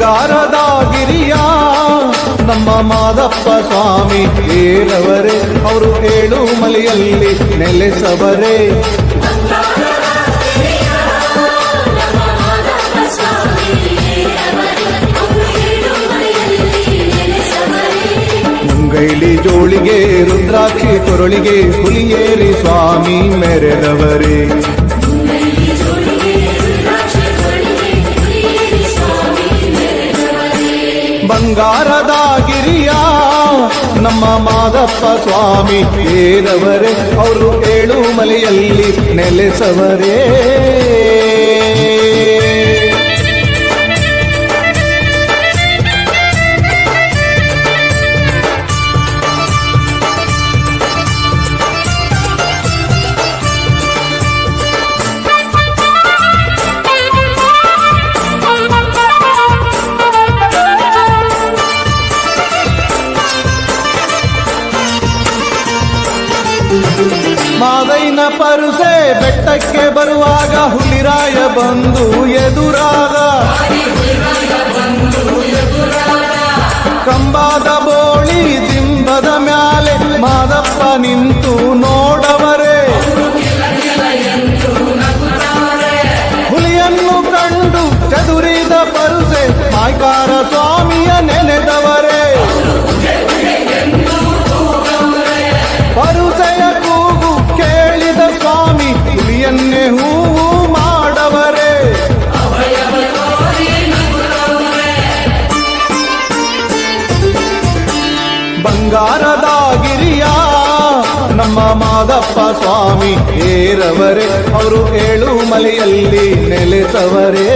ಬಂಗಾರದ ಗಿರಿಯ ನಮ್ಮ ಮಾದಪ್ಪ ಸ್ವಾಮಿ ಏರವರೇ ಅವರು ಏಳು ಮಲೆಯಲ್ಲಿ ನೆಲೆಸವರೇ. ಮುಂಗೈಲಿ ಜೋಳಿಗೆ, ರುದ್ರಾಕ್ಷಿ ಕೊರಳಿಗೆ ಹುಲಿಯೇರಿ ಸ್ವಾಮಿ ಮೆರೆದವರೇ. ಬಂಗಾರದ ಗಿರಿಯ ನಮ್ಮ ಮಾದಪ್ಪ ಸ್ವಾಮಿ ಏರವರೇ ಅವರು ಏಳು ಮಲೆಯಲ್ಲಿ ನೆಲೆಸವರೇ. ಮಾದೈನ ಪರುಸೆ ಬೆಟ್ಟಕ್ಕೆ ಬರುವಾಗ ಹುಲಿರಾಯ ಬಂದು ಎದುರಾಗ. ಕಂಬಾದ ಬೋಳಿ ದಿಂಬದ ಮ್ಯಾಲೆ ಮಾದಪ್ಪ ನಿಂತು ನೋಡವರೇ. ಹುಲಿಯನ್ನು ಕಂಡು ಚದುರಿದ ಪರುಸೆ, ಮಾಯ್ಕಾರ ಸ್ವಾಮಿಯ ನೆನೆದವರೇ. ಬಂಗಾರದ ಗಿರಿಯ ನಮ್ಮ ಮಾದಪ್ಪ ಸ್ವಾಮಿ ಏರವರೇ ಅವರು ಏಳು ಮಲೆಯಲ್ಲಿ ನೆಲೆಸವರೇ.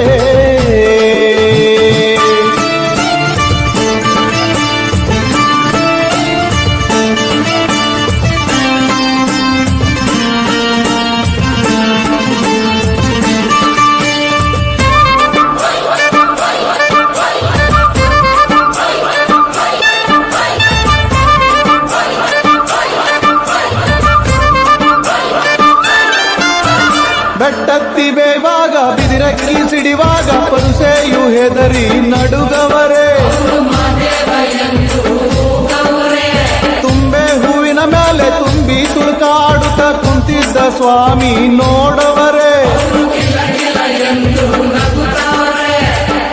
ಬೇವಾಗ ಬಿದಿರಕ್ಕಿ ಸಿಡಿವಾಗ ಪರುಸೆಯು ಹೆದರಿ ನಡುಗವರೇ. ತುಂಬೆ ಹೂವಿನ ಮೇಲೆ ತುಂಬಿ ತುಳುಕಾಡುತ್ತ ಕುಂತಿದ್ದ ಸ್ವಾಮಿ ನೋಡವರೇ.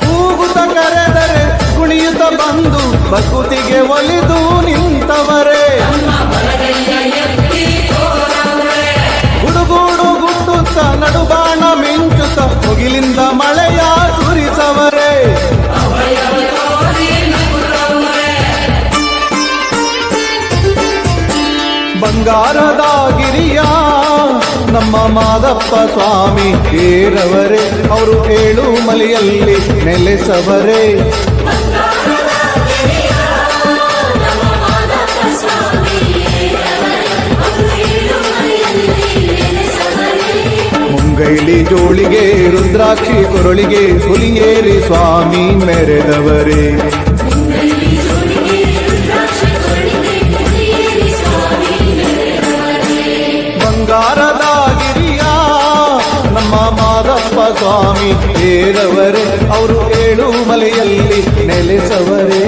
ಕೂಗುತ್ತ ಕರೆದರೆ ಕುಣಿಯುತ್ತ ಬಂದು ಬಕುತಿಗೆ ಒಲಿದು ನಿಂತವರೇ. ಬಂಗಾರದ ಗಿರಿಯ ನಮ್ಮ ಮಾದಪ್ಪ ಸ್ವಾಮಿ ಏರವರೇ ಅವರು ಏಳು ಮಲೆಯಲ್ಲಿ ನೆಲೆಸವರೇ. ಮುಂಗೈಲಿ ಜೋಳಿಗೆ, ರುದ್ರಾಕ್ಷಿ ಕೊರಳಿಗೆ ಹುಲಿಯೇರಿ ಸ್ವಾಮಿ ಮೆರೆದವರೇ. ಬಂಗಾರದ ಗಿರಿಯ ನಮ್ಮ ಮಾದಪ್ಪ ಸ್ವಾಮಿ ಏರವರೇ ಅವರು ಏಳು ಮಲೆಯಲ್ಲಿ ನೆಲೆಸವರೇ.